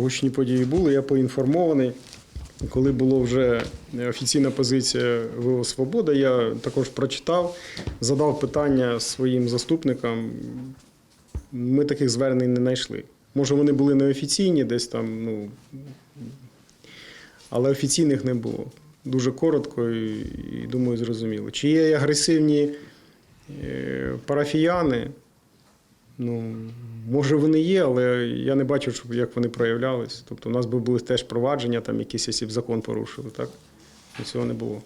Гучні події були, я поінформований. Коли була вже офіційна позиція ВО Свобода, я також прочитав, задав питання своїм заступникам. Ми таких звернень не знайшли. Може, вони були неофіційні, десь там, ну, але офіційних не було. Дуже коротко і, і думаю, зрозуміло. Чи є агресивні е, парафіяни? Ну, може, вони є, але я не бачу, щоб як вони проявлялись. Тобто, у нас би були теж провадження, там якісь, якщо закон порушили, так? І цього не було.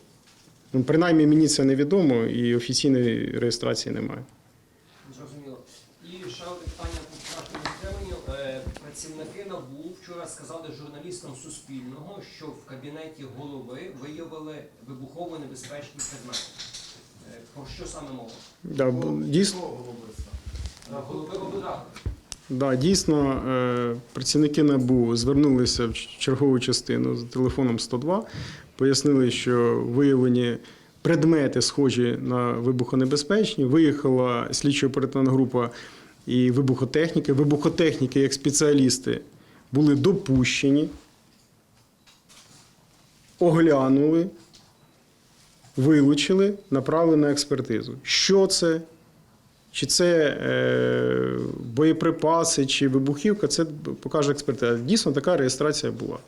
Ну, принаймні, мені це невідомо і офіційної реєстрації немає. Зрозуміло. І ще одне питання по нашому затриманню. Е, Працівники НАБУ вчора сказали журналістам Суспільного, що в кабінеті голови виявили вибухово небезпечні предмети. Е, Про що саме мова? Да, б- дійсно. Да, дійсно, е, працівники НАБУ звернулися в чергову частину з телефоном 102, пояснили, що виявлені предмети, схожі на вибухонебезпечні. Виїхала слідчо-оперативна група і вибухотехніки. Вибухотехніки, як спеціалісти, були допущені, оглянули, вилучили, направили на експертизу. Що це? Чи це е, боєприпаси, чи вибухівка, це покаже експертиза. Дійсно, така реєстрація була.